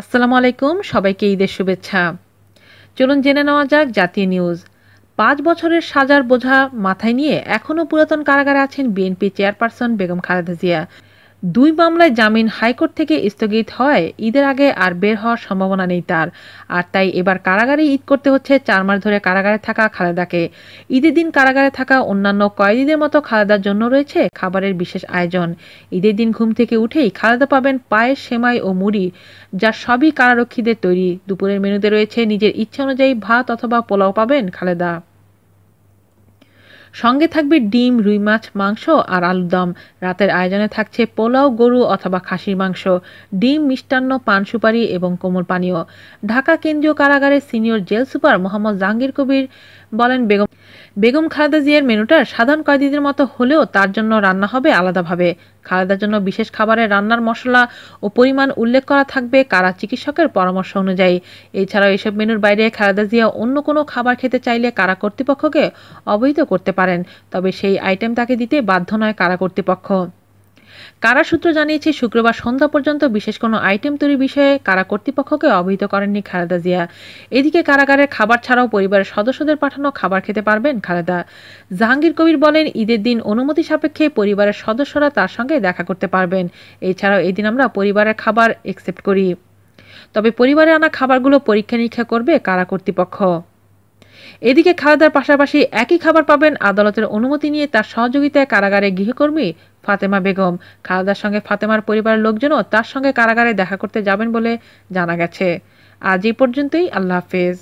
আসসালামু আলাইকুম, সবাইকে ঈদের শুভেচ্ছা। চলুন জেনে নেওয়া যাক জাতীয় নিউজ। পাঁচ বছরের সাজার বোঝা মাথায় নিয়ে এখনও পুরাতন কারাগারে আছেন বিএনপি চেয়ারপারসন বেগম খালেদা জিয়া। দুই মামলায় জামিন হাইকোর্ট থেকে স্থগিত হয়। ঈদের আগে আর বের হওয়ার সম্ভাবনা নেই তার। আর তাই এবার কারাগারে ঈদ করতে হচ্ছে চার মাস ধরে কারাগারে থাকা খালেদাকে। ঈদের দিন কারাগারে থাকা অন্যান্য কয়েদিদের মতো খালেদার জন্য রয়েছে খাবারের বিশেষ আয়োজন। ঈদের দিন ঘুম থেকে উঠেই খালেদা পাবেন পায়েস সেমাই ও মুড়ি, যা সবই কারারক্ষীদের তৈরি। দুপুরের মেনুতে রয়েছে নিজের ইচ্ছা অনুযায়ী ভাত অথবা পোলাও পাবেন খালেদা। সঙ্গে থাকবে ডিম, রুই মাছ, মাংস আর আলুর দম। রাতের আয়োজনে থাকছে পোলাও, গরু অথবা খাসির মাংস। ডিম, মিষ্টান্ন, পান সুপারি এবং কোমল পানীয়। ঢাকা কেন্দ্রীয় কারাগারের senior jail super Mohammad Jahangir Kabir বলেন, বেগম বেগম খালেদা জিয়ার মেনুটা সাধারণ কয়েদিদের মতো হলেও তার জন্য রান্না হবে আলাদাভাবে। খালেদার জন্য বিশেষ খাবারে রান্নার মশলা ও পরিমাণ উল্লেখ করা থাকবে কারা চিকিৎসকের পরামর্শ অনুযায়ী। এছাড়াও এসব মেনুর বাইরে খালেদা জিয়া অন্য কোনো খাবার খেতে চাইলে কারা কর্তৃপক্ষকে অবহিত করতে পারেন, তবে সেই আইটেম তাকে দিতে বাধ্য নয় কারা কর্তৃপক্ষ। কারা সূত্র জানিয়েছে, শুক্রবার সন্ধ্যা পর্যন্ত বিশেষ কোনো আইটেম তৈরির বিষয়ে কারা কর্তৃপক্ষকে অবহিত করেননি খালেদা জিয়া। এদিকে কারাগারের খাবার ছাড়াও পরিবারের সদস্যদের পাঠানো খাবার খেতে পারবেন খালেদা। জাহাঙ্গীর কবির বলেন, ঈদের দিন অনুমতি সাপেক্ষে পরিবারের সদস্যরা তার সঙ্গে দেখা করতে পারবেন। এছাড়াও এদিন আমরা পরিবারের খাবার একসেপ্ট করি। তবে পরিবারে আনা খাবারগুলো পরীক্ষা নিরীক্ষা করবে কারা কর্তৃপক্ষ। এদিকে খালেদার পাশাপাশি একই খাবার পাবেন আদালতের অনুমতি নিয়ে তার সহযোগিতায় কারাগারে গৃহকর্মী ফাতেমা বেগম। খালেদার সঙ্গে ফাতেমার পরিবারের লোকজনও তার সঙ্গে কারাগারে দেখা করতে যাবেন বলে জানা গেছে। আজ এই পর্যন্তই, আল্লাহ হাফেজ।